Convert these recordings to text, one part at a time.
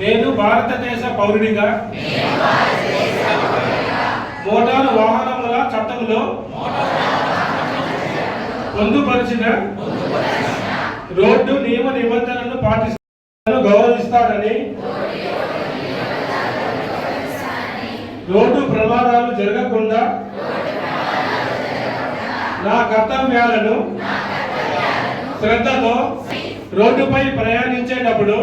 నేను భారతదేశ పౌరుడిగా. మోటారు వాహనముల చట్టంలో పొందుపరిచిన రోడ్డు నియమ నిబంధనలను పాటిస్తాను గౌరవిస్తానని రోడ్డు ప్రమాదాలు జరగకుండా నా కర్తవ్యాలను శ్రద్ధతో రోడ్డుపై ప్రయాణించేటప్పుడు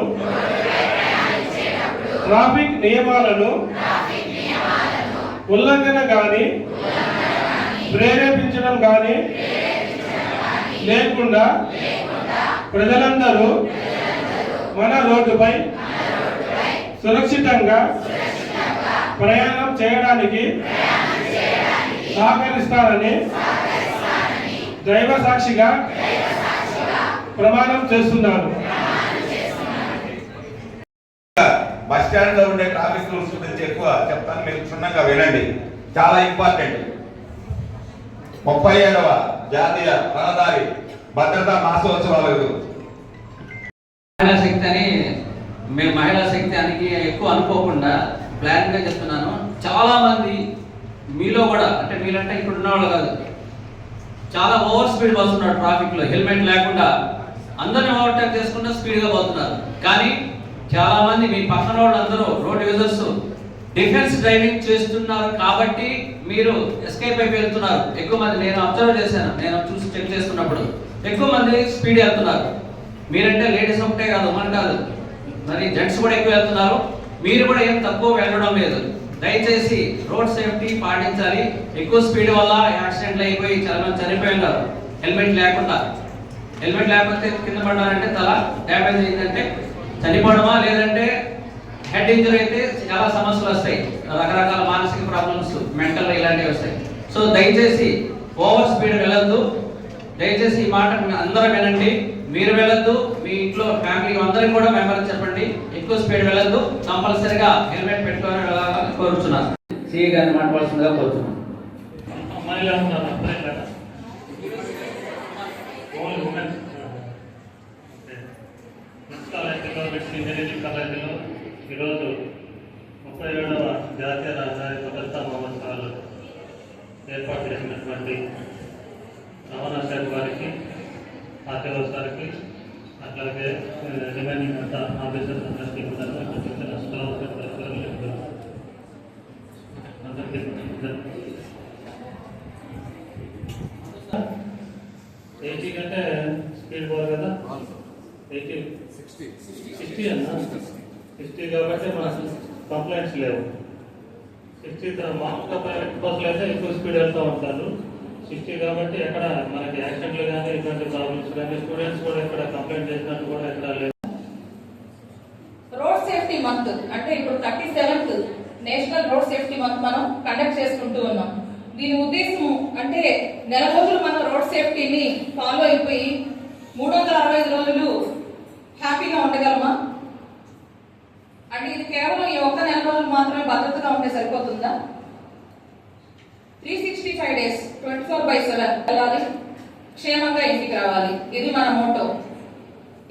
ట్రాఫిక్ నియమాలను ఉల్లంఘన కానీ ప్రేరేపించడం కానీ లేకుండా ప్రజలందరూ మన రోడ్డుపై సురక్షితంగా ప్రయాణం చేయడానికి సహకరిస్తారని దైవ సాక్షిగా ప్రమాణం చేస్తున్నాను బస్ స్టాండ్లో ఉండే ట్రాఫిక్ రూల్స్ గురించి ఎక్కువ చెప్తాను. మీరు క్షుణ్ణంగా వినండి. చాలా ఇంపార్టెంట్ ముప్పై ఏడవ జాతీయ రహదారి భద్రతా మాసోత్సవాలు మహిళా శక్తి అని మేము మహిళా శక్తి అని ఎక్కువ అనుకోకుండా ప్లాన్గా చెప్తున్నాను. చాలా మంది మీలో కూడా అంటే మీరంటే ఇక్కడ ఉన్నవాళ్ళు కాదు. చాలా ఓవర్ స్పీడ్ పోతున్నారు ట్రాఫిక్లో. హెల్మెట్ లేకుండా అందరిని ఓవర్టేక్ చేసుకుంటూ స్పీడ్గా పోతున్నారు. కానీ చాలా మంది మీ పక్కన వాళ్ళందరూ రోడ్ యూజర్స్ డిఫెన్స్ డ్రైవింగ్ చేస్తున్నారు కాబట్టి మీరు ఎస్కేప్ అయిపోయి వెళ్తున్నారు. ఎక్కువ మంది నేను అబ్జర్వ్ చేశాను. నేను చూసి చెక్ చేస్తున్నప్పుడు ఎక్కువ మంది స్పీడ్ వెళ్తున్నారు. మీరంటే లేడీస్ ఒకటే కాదు మన కాదు. మరి జెంట్స్ కూడా ఎక్కువ వెళ్తున్నారు. మీరు కూడా ఏం తక్కువ వెళ్ళడం లేదు. దయచేసి రోడ్ సేఫ్టీ పాటించాలి. ఎక్కువ స్పీడ్ వల్ల యాక్సిడెంట్లు అయిపోయి చాలా మంది చనిపోయి ఉన్నారు హెల్మెట్ లేకుండా. హెల్మెట్ లేకపోతే కింద పడ్డారంటే తల డ్యామేజ్ అయిందంటే చనిపోవడమా లేదంటే హెడ్ ఇంజరీ అయితే చాలా సమస్యలు వస్తాయి. రకరకాల మానసిక ప్రాబ్లమ్స్ మెంటల్ ఇలాంటివి వస్తాయి. సో దయచేసి ఓవర్ స్పీడ్ వెళ్ళొద్దు. దయచేసి ఈ మాట అందరూ వినండి. మీరు వెళ్ళొద్దు. మీ ఇంట్లో ఫ్యామిలీ అందరికి కూడా మెంబర్ చెప్పండి. ఎక్కువ స్పీడ్ వెళ్ళొద్దు. కంపల్సరిగా హెల్మెట్ పెట్టుకొని వెళ్ళాలని కోరుచున్నాను. సిఏ గారిని మాట్లాడాల్సిందిగా కోరుతున్నాను అమ్మాయిలా ఉన్నారు అబ్బాయి కదా ఓన్లీ ఉమెన్ నెక్స్ట్ కాలేజీలో నెక్స్ట్ ఇంజనీరింగ్ కాలేజీలో ఈరోజు ముప్పై ఏడవ జాతీయ రహదారి భద్రతా మహోత్సవాలు ఏర్పాటు చేసినటువంటి రవాణా శాఖ వారికి ఆర్టీఓ సార్కి అట్లాగే రిమైనింగ్ అంతా ఆఫీసర్స్ అందరికీ కూడా ఇక్కడ స్టాఫ్ అందరికీ ఎయిటీ కంటే స్పీడ్ పోదు కదా? ఎయిటీ సిక్స్టీ సిక్స్టీ అన్న? సిక్స్టీ కాబట్టి మనకు కంప్లైంట్స్ లేవు. సిక్స్టీ మామూలుగా ప్రైవేట్ బస్సులు అయితే ఎక్కువ స్పీడ్ వెళ్తూ ఉంటారు. సిక్స్టీ కాబట్టి ఎక్కడ మనకి యాక్సిడెంట్లు కానీ ఇటువంటి ప్రాబ్లమ్స్ కానీ స్టూడెంట్స్ కూడా ఎక్కడ కంప్లైంట్ చేసినట్టు కూడా ఎక్కడ లేదు. రోడ్ సేఫ్టీ మంత్ అంటే ఇప్పుడు thirty seventh national road safety month మనం కండక్ట్ చేసుకుంటూ ఉన్నాం. దీని ఉద్దేశం అంటే నెల రోజులు మనం రోడ్ సేఫ్టీని ఫాలో అయిపోయి మూడు వందల అరవై ఐదు రోజులు హ్యాపీగా ఉండగలమా? అంటే ఇది కేవలం ఈ ఒక్క నెల రోజులు మాత్రమే భద్రతగా ఉంటే సరిపోతుందా? Three sixty five days twenty four by seven వెళ్ళాలి. క్షేమంగా ఇంటికి రావాలి. ఇది మన మోటో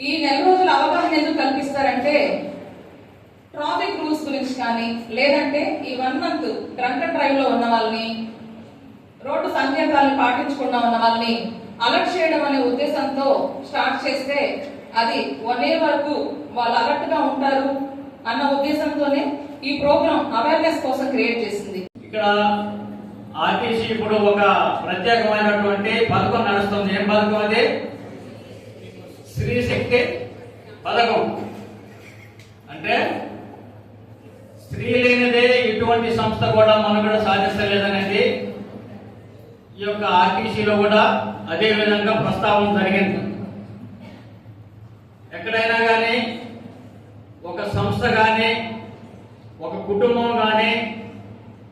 ఈ నెల రోజుల అవగాహన ఎందుకు కల్పిస్తారంటే ట్రాఫిక్ రూల్స్ గురించి కానీ లేదంటే ఈ వన్ మంత్ డ్రంక్ డ్రైవ్లో ఉన్న వాళ్ళని రోడ్డు సంకేతాలను పాటించకుండా ఉన్న వాళ్ళని అలర్ట్ చేయడం అనే ఉద్దేశంతో స్టార్ట్ చేస్తే అది వన్ ఇయర్ వరకు వాళ్ళు అలర్ట్గా ఉంటారు అన్న ఉద్దేశంతోనే ఈ ప్రోగ్రామ్ అవేర్నెస్ కోసం క్రియేట్ చేసింది. ఇక్కడ ఆర్టీసీ ఇప్పుడు ఒక ప్రత్యేకమైనటువంటి పథకం నడుస్తుంది. ఏం పథకం అది? స్త్రీ శక్తి పథకం. అంటే స్త్రీ లేనిదే ఇటువంటి సంస్థ కూడా మనుగడ సాధిస్తలేదనేది ఈ యొక్క ఆర్టీసీలో కూడా అదే విధంగా ప్రస్తావన జరిగింది. ఎక్కడైనా కానీ ఒక సంస్థ కానీ ఒక కుటుంబం కానీ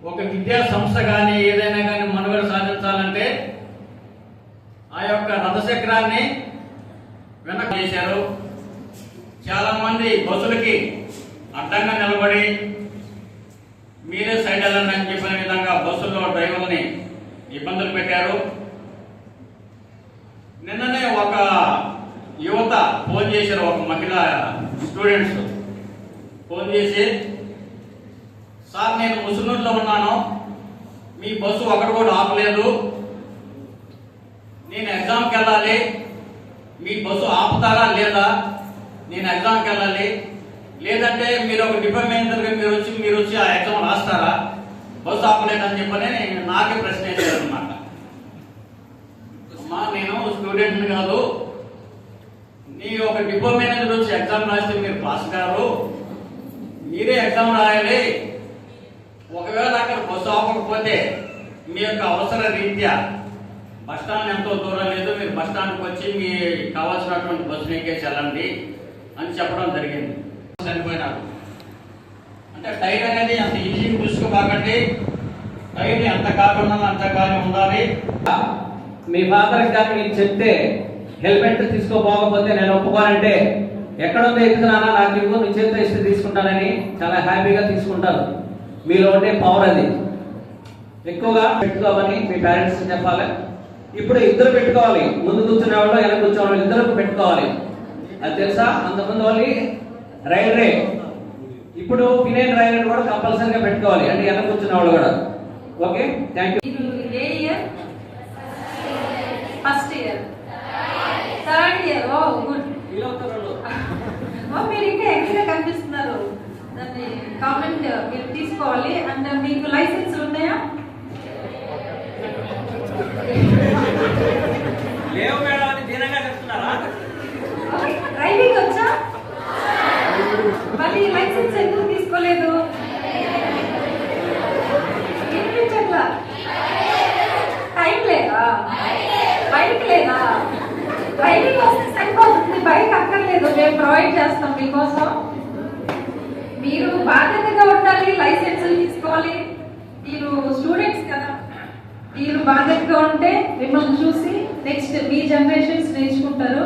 ఒక విద్యా సంస్థ కానీ ఏదైనా కానీ మనుగడ సాధించాలంటే ఆ యొక్క రథచక్రాన్ని వెనక చేశారు చాలా మంది బస్సులకి అడ్డంగా నిలబడి మీరే సైడ్ వెళ్ళండి అని చెప్పిన విధంగా బస్సుల్లో డ్రైవర్ని ఇబ్బందులు పెట్టారు. నిన్ననే ఒక ఫోన్ చేశారు ఒక మహిళ స్టూడెంట్స్. ఫోన్ చేసి సార్ నేను ముసునూరులో ఉన్నాను. మీ బస్సు ఒకటి కూడా ఆపలేదు. నేను ఎగ్జామ్కి వెళ్ళాలి. మీ బస్సు ఆపుతారా లేదా? నేను ఎగ్జామ్కి వెళ్ళాలి. లేదంటే మీరు ఒక డిపార్ట్మెంట్ మీరు వచ్చి మీరు వచ్చి ఆ ఎగ్జామ్ రాస్తారా? బస్సు ఆపలేదని చెప్పని నాకే ప్రశ్న వేశారు అనమాట అమ్మా నేను స్టూడెంట్ కాదు. మీ ఒక డిపో మేనేజర్ వచ్చి ఎగ్జామ్ రాస్తే మీరు పాస్ కారు. మీరే ఎగ్జామ్ రాయాలి. ఒకవేళ అక్కడ బస్సు అవ్వకపోతే మీ యొక్క అవసర రీత్యా బస్ స్టాండ్ ఎంతో దూరం లేదు. మీరు బస్ స్టాండ్కి వచ్చి మీ కావాల్సినటువంటి బస్సు ఎక్కేసి వెళ్ళండి అని చెప్పడం జరిగింది. చనిపోయినారు. అంటే టైర్ అనేది అంత ఈజీగా చూసుకోబాకండి టైర్ ఎంత కాకుండా అంత కానీ ఉండాలి. మీ ఫాదర్ కానీ మీరు చెప్తే హెల్మెట్ తీసుకోపోకపోతే నేను ఒప్పుకోనంటే ఎక్కడుందో ఎత్తుకున్నానా నాకు ఇవ్వు నువ్వు చేతితో ఇస్తే తీసుకుంటానని చాలా హ్యాపీగా తీసుకుంటారు. మీలో ఉండే పవర్ అది. ఎక్కువగా పెట్టుకోమని మీ పేరెంట్స్ చెప్పాలి. ఇప్పుడు ఇద్దరు పెట్టుకోవాలి. ముందు కూర్చునే వాళ్ళు వెనక కూర్చోవాలి ఇద్దరు పెట్టుకోవాలి. అది తెలుసా? అంతకుముందు వాళ్ళు రైడరే ఇప్పుడు పినేన్ రైడర్ కూడా కంపల్సరీగా పెట్టుకోవాలి. అంటే వెనక కూర్చునే వాళ్ళు కూడా. Okay? Thank you year first year third year oh good oh మీరు ఇంకా ఎక్కడ కనిపిస్తున్నారు. దాన్ని కామెంట్ మీరు తీసుకోవాలి. అండ్ మీకు లైసెన్స్ ఉన్నాయా? లేవు మేడం అని దీనంగా చెప్తున్నారా డ్రైవింగ్ వచ్చా మరి లైసెన్స్ ఎందుకు తీసుకోలేదు వినిపించట్లా టైం లేదా బైక్ లేదా డ్రైవింగ్ వస్తే సరిపోతుంది బైక్ అక్కర్లేదు మేము ప్రొవైడ్ చేస్తాం మీకోసం మీరు బాధ్యతగా ఉండాలి లైసెన్స్ తీసుకోవాలి. మీరు స్టూడెంట్స్ కదా. మీరు బాధ్యతగా ఉంటే మిమ్మల్ని చూసి నెక్స్ట్ మీ జనరేషన్స్ నేర్చుకుంటారు.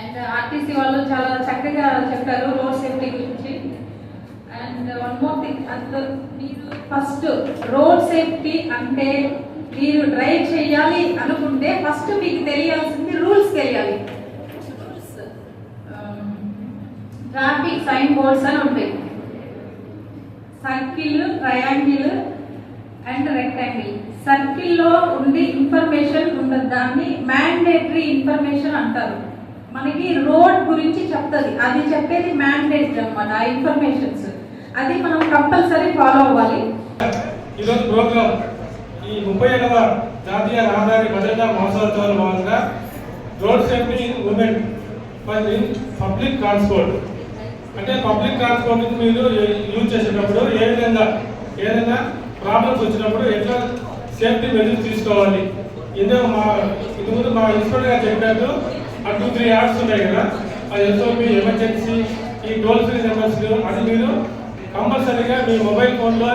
అండ్ ఆర్టీసీ వాళ్ళు చాలా చక్కగా చెప్పారు రోడ్ సేఫ్టీ గురించి. అండ్ వన్ మోర్ థింగ్ అంత మీరు ఫస్ట్ రోడ్ సేఫ్టీ అంటే మీరు డ్రైవ్ చేయాలి అనుకుంటే ఫస్ట్ మీకు తెలియాల్సింది రూల్స్ తెలియాలి రూల్స్ ట్రాఫిక్ సైన్ బోర్డ్స్ అని ఉంటాయి. సర్కిల్ ట్రయాంగిల్ అండ్ రెక్టాంగిల్ సర్కిల్లో ఉండి ఇన్ఫర్మేషన్ ఉండదు. దాన్ని మ్యాండేటరీ ఇన్ఫర్మేషన్ అంటారు. మనకి రోడ్ గురించి చెప్తుంది. అది చెప్పేది మ్యాండేటరీ అనమాట ఆ ఇన్ఫర్మేషన్స్ అది మనం కంపల్సరీ ఫాలో అవ్వాలి. ఈరోజు ప్రోగ్రామ్ ఈ ముప్పై ఏడవ జాతీయ రహదారి భద్రతా మహోత్సవాల భాగంగా road safety women for in public transport అంటే పబ్లిక్ ట్రాన్స్పోర్ట్ మీరు యూజ్ చేసేటప్పుడు ఏ విధంగా ఏదైనా ప్రాబ్లమ్స్ వచ్చినప్పుడు ఎట్లా సేఫ్టీ మెజర్స్ తీసుకోవాలి? ఇదే మా ఇంతకుముందు మా ఇన్స్పెక్టర్ గారు చెప్పినట్టు ఆ టూ త్రీ యాప్స్ ఉన్నాయి కదా ఆ ఎస్ఓపి ఎమర్జెన్సీ ఈ టోల్ ఫ్రీ నెంబర్స్ అది మీరు కంపల్సరీగా మీ మొబైల్ ఫోన్లో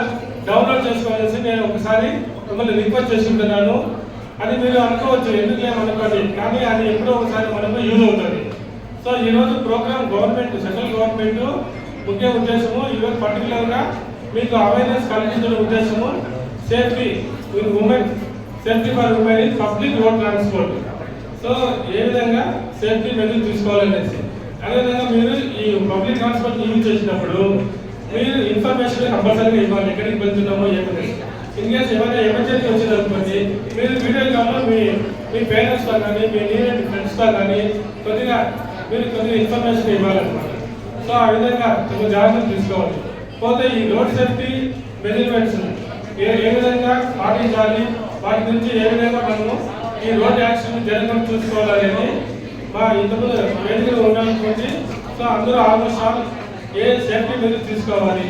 డౌన్లోడ్ చేసుకోవాల్సి నేను ఒకసారి మిమ్మల్ని రిక్వెస్ట్ చేస్తుంటున్నాను అది మీరు అనుకోవచ్చు ఎందుకు ఏమనుకోండి కానీ అది ఎప్పుడో ఒకసారి మనకు యూజ్ అవుతుంది. సో ఈ రోజు ప్రోగ్రామ్ గవర్నమెంట్ సెంట్రల్ గవర్నమెంట్ ముఖ్య ఉద్దేశము ఈరోజు పర్టికులర్గా మీకు అవేర్నెస్ కల్పించడం ఉద్దేశము safety women safety for women in public road transport so ఏ విధంగా సేఫ్టీ మెజర్ తీసుకోవాలనేసి. అదేవిధంగా మీరు ఈ పబ్లిక్ ట్రాన్స్పోర్ట్ యూజ్ చేసినప్పుడు మీరు ఇన్ఫర్మేషన్ కంపల్సరీగా ఇవ్వాలి ఎక్కడికి వెళ్తున్నామో ఏమని. ఇన్ కేస్ ఏమైనా ఎమర్జెన్సీ వచ్చింది అనుకోండి మీరు వీడియో కాల్లో మీ మీ పేరెంట్స్తో కానీ మీ నీరెంట్ ఫ్రెండ్స్తో కానీ కొద్దిగా మీరు కొద్దిగా ఇన్ఫర్మేషన్ ఇవ్వాలన్నమాట సో ఆ విధంగా కొంచెం జాగ్రత్తలు తీసుకోవాలి. పోతే ఈ రోడ్ సేఫ్టీ మెజర్మెంట్స్ ఏ ఏ విధంగా పాటించాలి? వాటి గురించి ఏ విధంగా మనము ఈ రోడ్ యాక్సిడెంట్ జరగడం చూసుకోవాలనేది మా ఇంతకుముందు వేదికలో ఉండాలనుకుంది సో అందరూ ఆల్మోస్ట్ ఆల్ ఏ సేఫ్టీ మీరు తీసుకోవాలి?